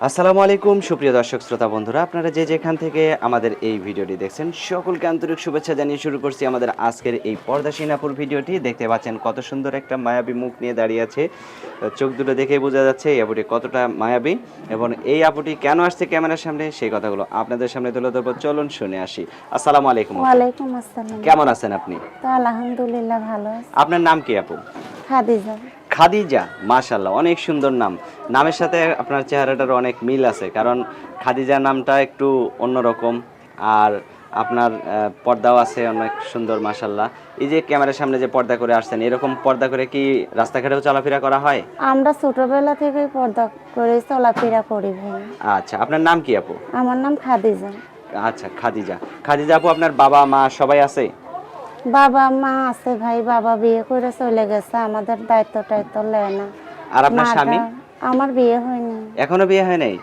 আসসালামু আলাইকুম সুপ্রিয় দর্শক শ্রোতা বন্ধুরা। আপনারা যে যেখান থেকে আমাদের এই ভিডিওটি দেখছেন সকলকে আন্তরিক শুভেচ্ছা জানিয়ে শুরু করছি আমাদের আজকের এই পর্দাসীন আপুর ভিডিওটি। দেখতে পাচ্ছেন কত সুন্দর একটা মায়াবী মুখ নিয়ে দাঁড়িয়ে আছে। চোখ দুটো দেখে বোঝা যাচ্ছে এই আপুটি কতটা মায়াবী এবং এই আপুটি কেন আসছে ক্যামেরার সামনে সেই কথাগুলো আপনাদের সামনে তুলে ধরবো। চলুন শুনে আসি। আসসালামু আলাইকুম। ওয়ালাইকুম আসসালাম। কেমন আছেন আপনি? আলহামদুলিল্লাহ ভালো আপনার নাম কি আপু? খাদিজা। খাদিজা মাশাল্লাহ অনেক সুন্দর নাম। নামের সাথে আপনার চেহারাটার অনেক মিল আছে কারণ খাদিজা নামটা একটু অন্যরকম আর আপনার পর্দাও আছে অনেক সুন্দর মাশাল্লাহ এই যে ক্যামেরার সামনে যে পর্দা করে আসছেন এরকম পর্দা করে কি রাস্তাঘাটেও চলাফেরা করা হয়? আমরা ছোটবেলা থেকে পর্দা করে চলাফেরা করি ভাই। আচ্ছা আপনার নাম কি আপু? আমার নাম খাদিজা। আচ্ছা খাদিজা। খাদিজা আপু আপনার বাবা মা সবাই আছে? বাবা মা আছে ভাই বাবা বিয়ে করে চলে গেছে আমাদের দায়িত্ব টায়িত্ব নেয় না। আর আপনার স্বামী? আমার বিয়ে হয়নি। এখনও বিয়ে হয় নাই?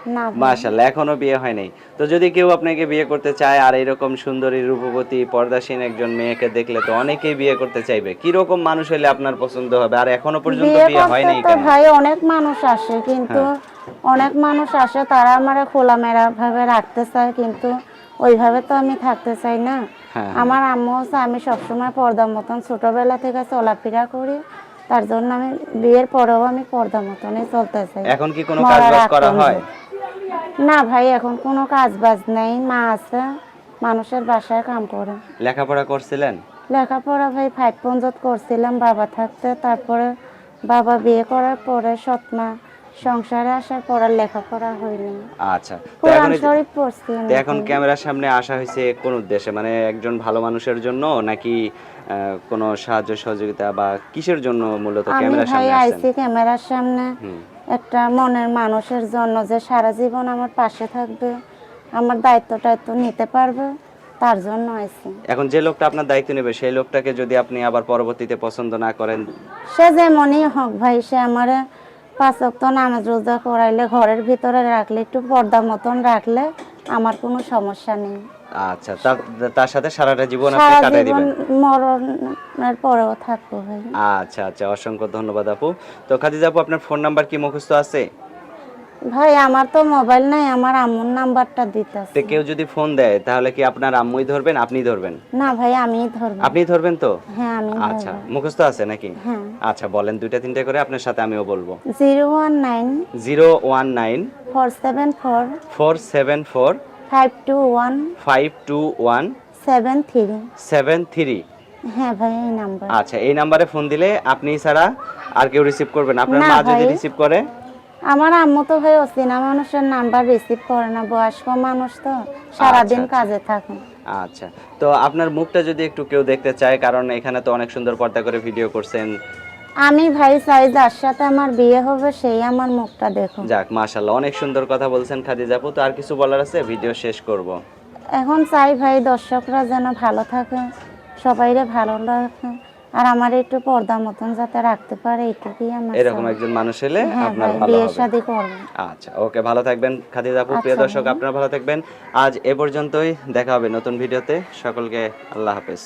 ভাই। এখনও বিয়ে হয় নাই। তো যদি কেউ আপনাকে বিয়ে করতে চায় আর এরকম সুন্দরী রূপবতী পর্দাসীন একজন মেয়েকে দেখলে তো অনেকেই বিয়ে করতে চাইবে। কি রকম মানুষ হলে আপনার পছন্দ হবে? আর এখনও পর্যন্ত বিয়ে হয় নাই কেন? হ্যাঁ। ভাই অনেক মানুষ আসে কিন্তু অনেক মানুষ আসে তারা আমার খোলামেলা ভাবে রাখতে চায় কিন্তু ওইভাবে তো আমি থাকতে চাই না। হ্যাঁ। আমার আম্মু হচ্ছে আমি সবসময় পর্দা মতন ছোটবেলা থেকে চলাফেরা করি। তার জন্য আমি বিয়ের পরেও আমি পর্দা মতনই চলতে চাই। এখন কি কোনো কাজ বাজ করা হয়? না ভাই এখন কোনো কাজ বাজ নেই। মা আছে মানুষের বাসায় কাম করে। লেখাপড়া করছিলেন? লেখাপড়া ভাই ফাইভ পঞ্জত করছিলাম বাবা থাকতে। তারপরে বাবা বিয়ে করার পরে সৎমা সংসারে আসার পর আর লেখাপড়া হয়নি। আচ্ছা তো কোরআন শরীফ পড়ছি তো এখন ক্যামেরার সামনে আসা হয়েছে কোন উদ্দেশ্যে? মানে একজন ভালো মানুষের জন্য নাকি কোনো সাহায্য সহযোগিতা বা কিসের জন্য মূলত ক্যামেরার সামনে আসছেন? আইসি ক্যামেরার সামনে। একটা মনের মানুষের জন্য যে সারা জীবন আমার পাশে থাকবে আমার দায়িত্ব টায়িত্ব নিতে পারবে তার জন্য আইসি এখন যে লোকটা আপনার দায়িত্ব নেবে সেই লোকটাকে যদি আপনি আবার পরবর্তীতে পছন্দ না করেন? সে যেমনই হোক ভাই সে আমার পাঁচ ওয়াক্ত নামাজ রোজা করাইলে ঘরের ভিতরে রাখলে একটু পর্দা মতন রাখলে আমার কোনো সমস্যা নেই। আচ্ছা তার সাথে সারাটা জীবন আপনি কাটাই দিবেন? মরণের পরেও থাকব ভাই। আচ্ছা আচ্ছা অসংখ্য ধন্যবাদ আপু। তো খাদিজা আপু আপনার ফোন নাম্বার কি মুখস্থ আছে? ভাই আমার তো মোবাইল নাই আমার আম্মুর নাম্বারটা দিতে তো কেউ যদি ফোন দেয় তাহলে কি আপনার আম্মুই ধরবেন আপনি ধরবেন? না ভাই আমিই ধরবো। আপনি ধরবেন তো? হ্যাঁ আমি আচ্ছা মুখস্থ আছে নাকি? হ্যাঁ। আচ্ছা বলেন দুইটা তিনটা করে আপনার সাথে আমিও বলব। Zero one nine zero one nine four seven four four seven four five two one five two one seven three. Seven three. হ্যাঁ ভাই এই নাম্বার। আচ্ছা এই নাম্বারে ফোন দিলে আপনি ছাড়া আর কেউ রিসিভ করবেন আপনার মা যদি রিসিভ করে আমার আম্মু তো ভাই অচেনা মানুষের নাম্বার রিসিভ করে না বয়স্ক মানুষ তো সারাদিন আচ্ছা, কাজে থাকে আচ্ছা তো আপনার মুখটা যদি একটু কেউ দেখতে চায় কারণ এখানে তো অনেক সুন্দর পর্দা করে ভিডিও করছেন। আমি ভাই চাই যার সাথে আমার বিয়ে হবে সেই আমার মুখটা দেখুন। যাক মাশাল্লাহ অনেক সুন্দর কথা বলছেন খাদিজা আপু তো আর কিছু বলার আছে? ভিডিও শেষ করব। এখন চাই ভাই দর্শকরা যেন ভালো থাকে সবাইরে ভালো রাখে আর আমার একটু পর্দা মতন যাতে রাখতে পারে এটুকুই আমার এরকম একজন মানুষ এলে হ্যাঁ আপনার ভাই ভালো বিয়ে হবে। শাদি করব। আচ্ছা ওকে ভালো থাকবেন খাদিজা আপু প্রিয় আচ্ছা, দর্শক আপনারা ভালো থাকবেন। আজ এ পর্যন্তই দেখা হবে নতুন ভিডিওতে। সকলকে আল্লাহ হাফেজ।